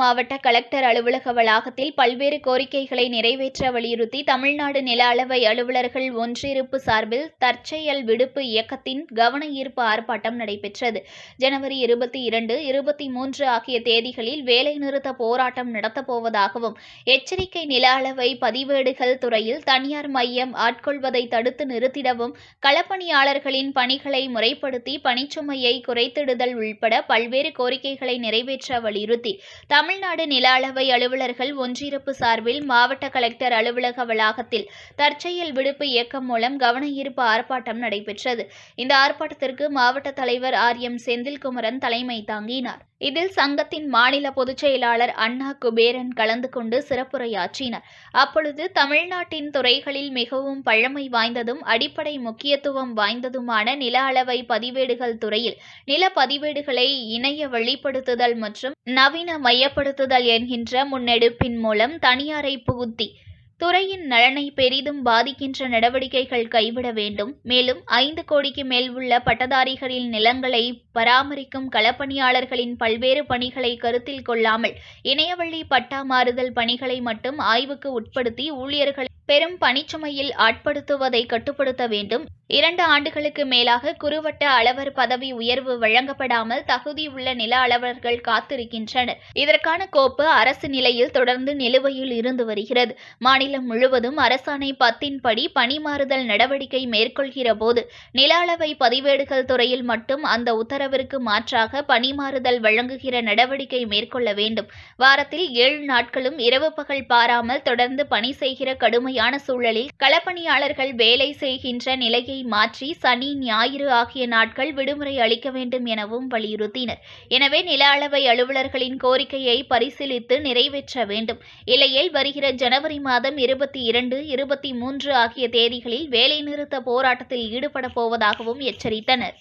மாவட்ட கலெக்டர் அலுவலக வளாகத்தில் பல்வேறு கோரிக்கைகளை நிறைவேற்ற வலியுறுத்தி தமிழ்நாடு நில அளவை அலுவலர்கள் ஒன்றிருப்பு சார்பில் தற்செயல் விடுப்பு இயக்கத்தின் கவன ஈர்ப்பு ஆர்ப்பாட்டம் நடைபெற்றது. ஜனவரி இருபத்தி இரண்டு இருபத்தி மூன்று ஆகிய தேதிகளில் வேலைநிறுத்த போராட்டம் நடத்தப்போவதாகவும் எச்சரிக்கை நில அளவை பதிவேடுகள் துறையில் தனியார் மையம் ஆட்கொள்வதை தடுத்து நிறுத்திடவும் களப்பணியாளர்களின் பணிகளை முறைப்படுத்தி பணிச்சுமையை குறைத்திடுதல் உள்பட பல்வேறு கோரிக்கைகளை நிறைவேற்ற வலியுறுத்தி தமிழ்நாடு நில அளவை அலுவலர்கள் ஒன்றிருப்பு சார்பில் மாவட்ட கலெக்டர் அலுவலக வளாகத்தில் தற்செயல் விடுப்பு இயக்கம் மூலம் கவன ஈர்ப்பு ஆர்ப்பாட்டம் நடைபெற்றது. இந்த ஆர்ப்பாட்டத்திற்கு மாவட்ட தலைவர் ஆர் எம் செந்தில்குமரன் தலைமை தாங்கினார். இதில் சங்கத்தின் மாநில பொதுச் செயலாளர் அண்ணா குபேரன் கலந்து கொண்டு சிறப்புரையாற்றினார். அப்பொழுது தமிழ்நாட்டின் துறைகளில் மிகவும் பழமை வாய்ந்ததும் அடிப்படை முக்கியத்துவம் வாய்ந்ததுமான நில அளவை பதிவேடுகள் துறையில் நில பதிவேடுகளை இணைய வெளிப்படுத்துதல் மற்றும் நவீன மையப்படுத்துதல் என்கின்ற முன்னெடுப்பின் மூலம் தனியாரை புகுத்தி துறையின் நலனை பெரிதும் பாதிக்கின்ற நடவடிக்கைகள் கைவிட வேண்டும். மேலும் ஐந்து கோடிக்கு மேல் உள்ள பட்டதாரிகளின் நிலங்களை பராமரிக்கும் களப்பணியாளர்களின் பல்வேறு பணிகளை கருத்தில் கொள்ளாமல் இணையவழி பட்டா மாறுதல் பணிகளை மட்டும் ஆய்வுக்கு உட்படுத்தி ஊழியர்களை பெரும் பணிச்சுமையில் ஆட்படுத்துவதை கட்டுப்படுத்த வேண்டும். இரண்டு ஆண்டுகளுக்கு மேலாக குறுவட்ட அளவர் பதவி உயர்வு வழங்கப்படாமல் தகுதியுள்ள நில அளவர்கள் காத்திருக்கின்றனர். இதற்கான கோப்பு அரசு நிலையில் தொடர்ந்து நிலுவையில் இருந்து வருகிறது. மாநிலம் முழுவதும் அரசாணை பத்தின்படி பணிமாறுதல் நடவடிக்கை மேற்கொள்கிற போது நில அளவை பதிவேடுகள் துறையில் மட்டும் அந்த உத்தரவிற்கு மாற்றாக பணிமாறுதல் வழங்குகிற நடவடிக்கை மேற்கொள்ள வேண்டும். வாரத்தில் ஏழு நாட்களும் இரவு பகல் பாராமல் தொடர்ந்து பணி செய்கிற கடுமையான சூழலில் களப்பணியாளர்கள் வேலை செய்கின்ற நிலையை மாற்றி சனி ஞாயிறு ஆகிய நாட்கள் விடுமுறை அளிக்க வேண்டும் எனவும் வலியுறுத்தினர். எனவே நில அளவை அலுவலர்களின் கோரிக்கையை பரிசீலித்து நிறைவேற்ற வேண்டும். இல்லையேல் வருகிற ஜனவரி மாதம் இருபத்தி இரண்டு இருபத்தி மூன்று ஆகிய தேதிகளில் வேலைநிறுத்த போராட்டத்தில் ஈடுபடப் போவதாகவும் எச்சரித்தனர்.